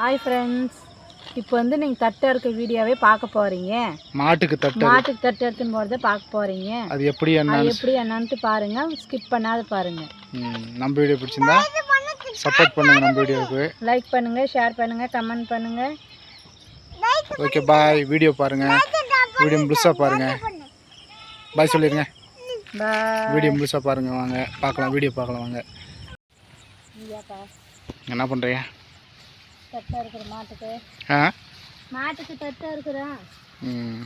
Hi friends இப்போ வந்து நீங்கள் தட்டை இருக்க வீடியோவே பார்க்க போகிறீங்க மாட்டுக்கு தட்டு மாட்டுக்கு தட்டு எடுத்துன்னு போகிறத பார்க்க போகிறீங்க அது எப்படி என்ன அது எப்படி என்னன்ட்டு பாருங்கள் ஸ்கிப் பண்ணாத பாருங்கள் நம்ம வீடியோ பிடிச்சிருந்தா சப்போர்ட் பண்ணுங்க நம்ம வீடியோவுக்கு. லைக் பண்ணுங்கள் ஷேர் பண்ணுங்கள் கமெண்ட் பண்ணுங்கள் ஓகே பாய் வீடியோ பாருங்க. வீடியோ முழுசாக பாருங்க. பாய் சொல்லிடுங்க வீடியோ முழுசாக பாருங்க வாங்க. பார்க்கலாம் வீடியோ பார்க்கலாம் வாங்க. என்ன பண்ணுறீங்க தட்டை இருக்கிற மாட்டுக்கு. ஆ? மாட்டுக்கு தட்டை இருக்குதா? ம்.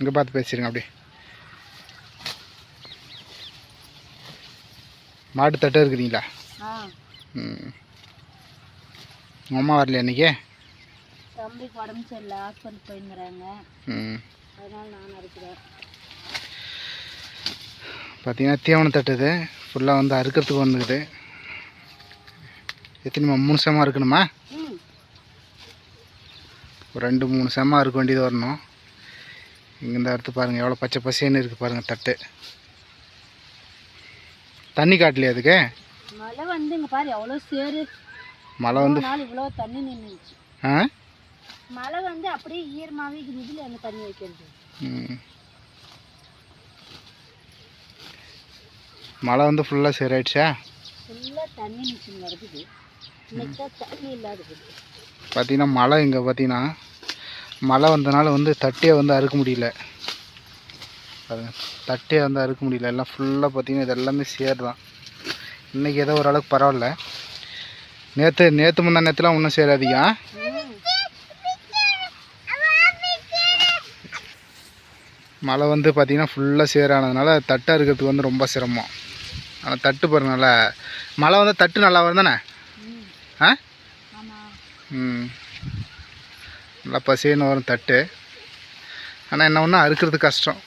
இங்கே பார்த்து பேசிடுங்க அப்படியே. மாட்டு தட்டு இருக்கிறீங்களா ஆ. ம். உங்கள் அம்மா வரலையா இன்றைக்கி தம்பிக்கு உடம்பு சரியில்லை ஹாஸ்பிட்டல் போயிருந்துறாங்க ம். அதனால நான் இருக்கிறேன் பார்த்தீங்கன்னா தீவனம் தட்டுது. ஃபுல்லாக வந்து அறுக்கிறதுக்கு வந்துக்குது. எத்தனைமா மூணு செம்மா இருக்கணுமா? ஒரு ரெண்டு மூணு செம்மா இருக்க வேண்டியது வரணும். இங்கேருந்து அறுத்து பாருங்கள் எவ்வளோ பச்சை பசேன்னு இருக்குது பாருங்கள் தட்டு. தண்ணி காட்டலையா அதுக்கு? மழை வந்து இங்கே பாரு எவ்வளோ சேரு மழை வந்து இவ்வளோ தண்ணி நின்றுச்சு ஆ? மழை வந்து அப்படியே ஈரமாகவே இருக்குது அந்த தண்ணி வைக்கிறது. மழை வந்து ஃபுல்லாக சரியாயிடுச்சா ஃபுல்லாக தண்ணி நிற்கும் இருக்குது பார்த்தீங்கன்னா மழை இங்கே பார்த்தீங்கன்னா மழை வந்தனால வந்து தட்டே வந்து அறுக்க முடியல. பாருங்க தட்டே வந்து அறுக்க முடியல. எல்லாம் ஃபுல்லாக பார்த்தீங்கன்னா இது எல்லாமே சேர் தான் இன்றைக்கி ஏதோ ஓரளவுக்கு பரவாயில்ல. நேற்று நேற்று முந்தா நேற்றுலாம் ஒன்றும் சேராதியா மழை வந்து பார்த்திங்கன்னா ஃபுல்லாக சேரானதுனால தட்டு அறுக்கிறதுக்கு வந்து ரொம்ப சிரமம். ஆனால் தட்டு பாருங்க மழை வந்து தட்டு நல்லா வரும் தானே ஆ? ம். நல்லா பசின்னு வரும் தட்டு. ஆனால் என்ன ஒன்று அறுக்கிறது கஷ்டம்.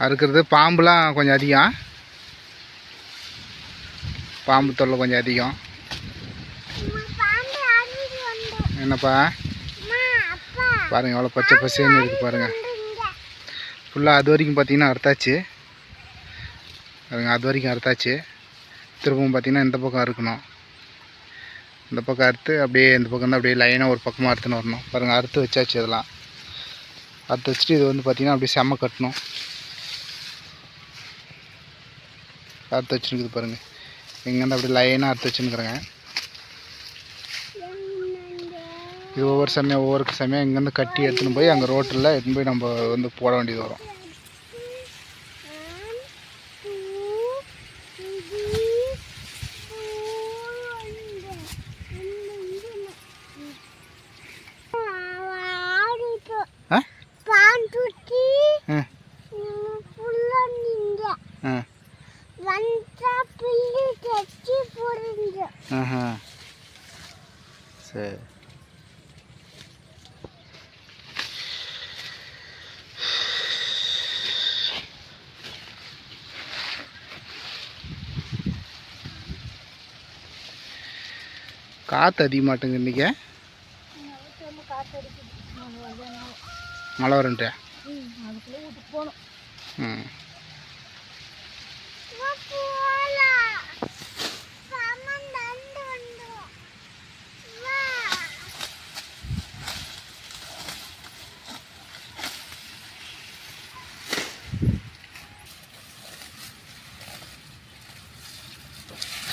அறுக்கிறது பாம்புலாம் கொஞ்சம் அதிகம். பாம்பு தொல்லை கொஞ்சம் அதிகம். என்னப்பா? பாருங்கள் எவ்வளோ பச்சை பசேன்னு இருக்குது பாருங்கள் ஃபுல்லாக அது வரைக்கும் பார்த்தீங்கன்னா அறுத்தாச்சு. பாருங்க அது வரைக்கும் அறுத்தாச்சு. திரும்பவும் பார்த்தீங்கன்னா இந்த பக்கம் அறுக்கணும். இந்த பக்கம் அறுத்து அப்படியே இந்த பக்கம் தான் அப்படியே லைனாக ஒரு பக்கமாக அறுத்துன்னு வரணும். பாருங்கள் அறுத்து வச்சாச்சு இதெல்லாம். அறுத்து வச்சுட்டு இது வந்து பார்த்திங்கன்னா அப்படியே செம்ம கட்டணும். அறுத்து வச்சுருக்குது பாருங்கள் இங்கேருந்து அப்படியே லைனாக அறுத்து வச்சுருக்குறேங்க. இது ஒவ்வொரு சமயம் ஒவ்வொரு சமயம் இங்கேருந்து கட்டி எடுத்துன்னு போய் அங்கே ரோட்டில் எடுத்துன்னு போய் நம்ம வந்து போட வேண்டியது வரும். சரி காற்று அதிகமாட்டுங்க இன்றைக்கி மழை வரன்ட்டு? ம்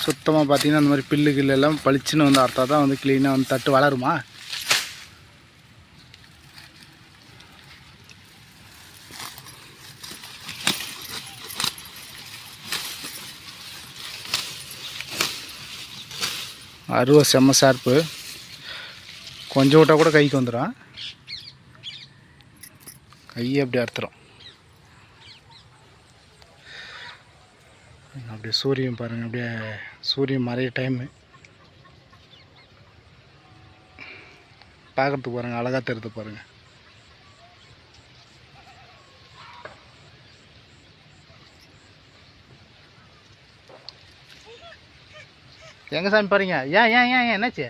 சுத்தமாக பார்த்தீங்கன்னா அந்த மாதிரி பில்லு கில்லு எல்லாம் பளிச்சுன்னு வந்து அறுத்தா தான் வந்து க்ளீனாக வந்து தட்டு வளருமா? அருவா செம்ம ஷார்ப்பு கொஞ்சம் விட்டால் கூட கைக்கு வந்துடும் கையை அப்படி அறுத்துரும். அப்படியே சூரியன் பாருங்கள் அப்படியே சூரியன் மறைய டைமு பார்க்குறதுக்கு பாருங்கள் அழகாக தெரியுது பாருங்கள் எங்கே சாமி பாருங்க ஏன் ஏன் ஏன் என்னாச்சு?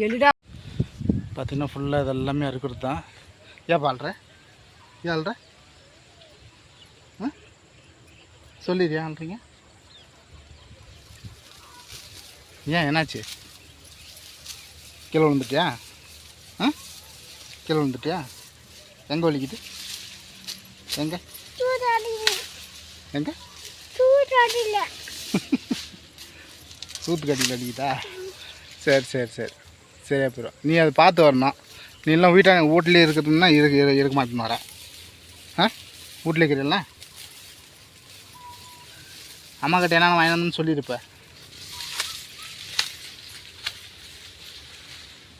எழுடா. பார்த்தீங்கன்னா ஃபுல்லாக இது எல்லாமே அறுக்கிறது தான் ஏன் பால்ற ஏன் அல்ற ஆ சொல்லிடுறியா அல்றீங்க ஏன் என்னாச்சு? கீழே விழுந்துட்டியா? ஆ? கீழே விழுந்துட்டியா? எங்கே வலிக்குது? எங்கே? எங்கே? சூத்து கட்டியில் அடிக்குதா? சரி சரி சரி. சரியா போயிடும் நீ அதை பார்த்து வரணும். நீ எல்லாம் வீட்டை வீட்லேயே இருக்கிறதுனா இருக்க இரு- இருக்க மாட்டேன்னு வர. ஆ? வீட்டில் இருக்கிறீல்ல அம்மா கிட்ட என்ன வாங்கி வந்து சொல்லியிருப்ப?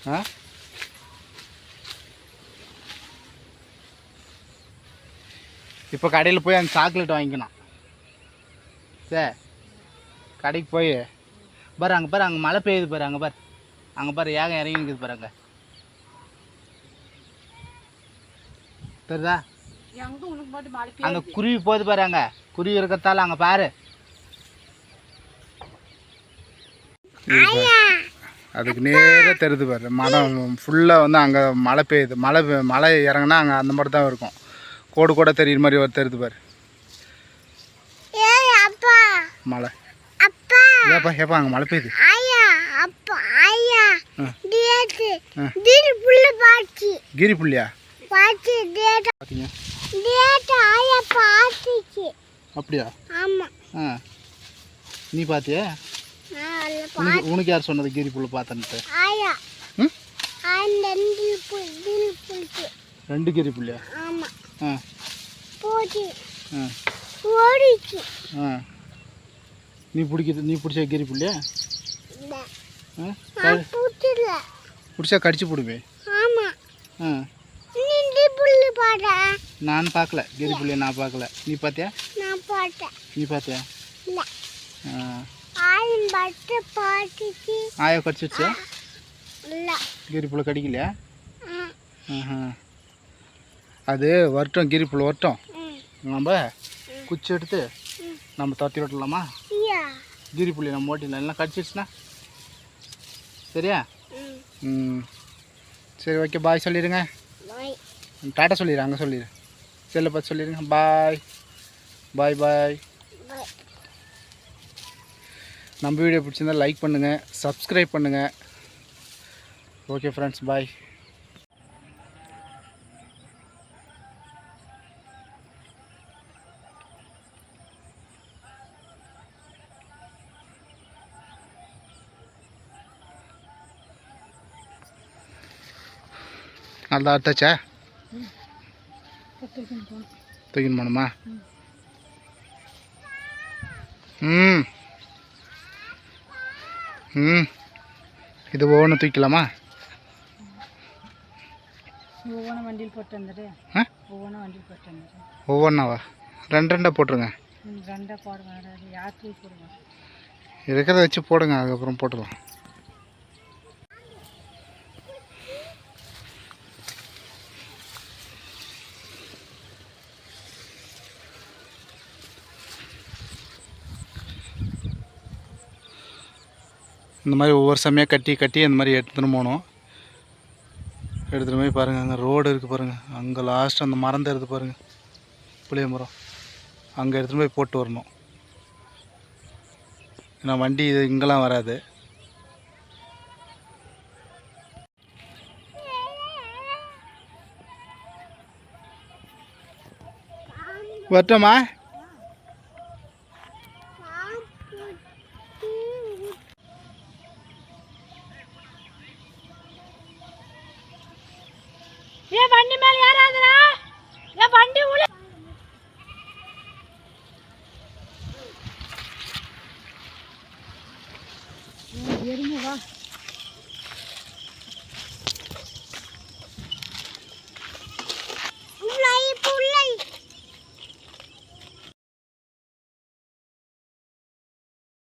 ஆ? இப்போ கடையில் போய் அந்த சாக்லேட் வாங்கிக்கணும். சரி கடைக்கு போய். பாரு அங்கே பாரு அங்கே மழை பெய்யுது பாரு அங்கே பாரு. அங்கே பாரு ஏகம் இறங்கி நிற்குது பாரு அங்கே. தெரியுதா? அங்கே குருவி போகுது பாரு அங்கே. குருவி இருக்கிறதால அங்கே பாரு இது பாரு. அதுக்கு நேராக தெரியுது பாரு. மரம் ஃபுல்லாக வந்து அங்கே மழை பெய்யுது. மழை மழை இறங்குனா அங்கே அந்த மாதிரி தான் இருக்கும். கோடு கூட தெரியுற மாதிரி ஒரு தெரியுது பாரு. மழை. ஏப்பா ஏப்பா அங்கே மழை பெய்யுது. கீரி புள்ளியா அப்படியா? ஆ. நீ பார்த்தியா உனக்கு யார் சொன்னது? கீரி புல்லை பார்த்தன்ட்டு. ம்? ரெண்டு கீரி புள்ளியா ஆ. ஆ. நீ பிடிக்கிறது நீ பிடிச்ச கீரி க- பிடிச்சா கடிச்சு போடுவே ஆ. நான் பார்க்கல. கீரி புள்ளிய நான் பார்க்கல. நீ பார்த்தியா? நீ பார்த்தியா? ஆ. ஆயா கடிச்சிருச்சா கீரி புல்லை கடிக்கலையா? ஆஹா. அது வரட்டும் கீரி புல் வரட்டும். நம்ம குச்சி எடுத்து நம்ம துரத்தி விட்டலாமா கீரி புள்ளி நம்ம ஓட்டிடலாம். எல்லாம் கடிச்சிருச்சுன்னா? சரியா? ம். சரி ஓகே. பாய் சொல்லிடுங்க டாட்டா சொல்லிடு அங்கே சொல்லிடு செல்லை பார்த்து சொல்லிடுங்க பாய் பாய். பாய். நம்ம வீடியோ பிடிச்சிருந்தா லைக் பண்ணுங்கள் சப்ஸ்கிரைப் பண்ணுங்கள் ஓகே ஃப்ரெண்ட்ஸ் பாய் நல்லா அர்த்தாச்சா தூக்கின்னு போகணுமா? ம். ம். இது ஒவ்வொன்று தூக்கலாமா ஒவ்வொன்றும் வண்டியில் போட்டு வந்துடு. ஆ? ஒவ்வொன்றும் வண்டியில் போட்டு வந்துடு. ஒவ்வொன்றாவா ரெண்டு ரெண்டாக போட்டுருங்க. ரெண்டாக போடுவாங்க யார் தூக்கி போடுவாங்க இருக்கிறத வச்சு போடுங்க அதுக்கப்புறம் போட்டுடலாம். இந்த மாதிரி ஒவ்வொரு சமயம் கட்டி கட்டி இந்த மாதிரி எடுத்துன்னு போகணும் எடுத்துகிட்டு போய் பாருங்கள் அங்கே ரோடு இருக்குது பாருங்கள் அங்கே லாஸ்ட்டு அந்த மரம் தருது பாருங்கள் புளிய மரம். அங்கே எடுத்துகிட்டு போய் போட்டு வரணும். ஏன்னா வண்டி இது இங்கெல்லாம் வராது. வரட்டுமா எருமை வா.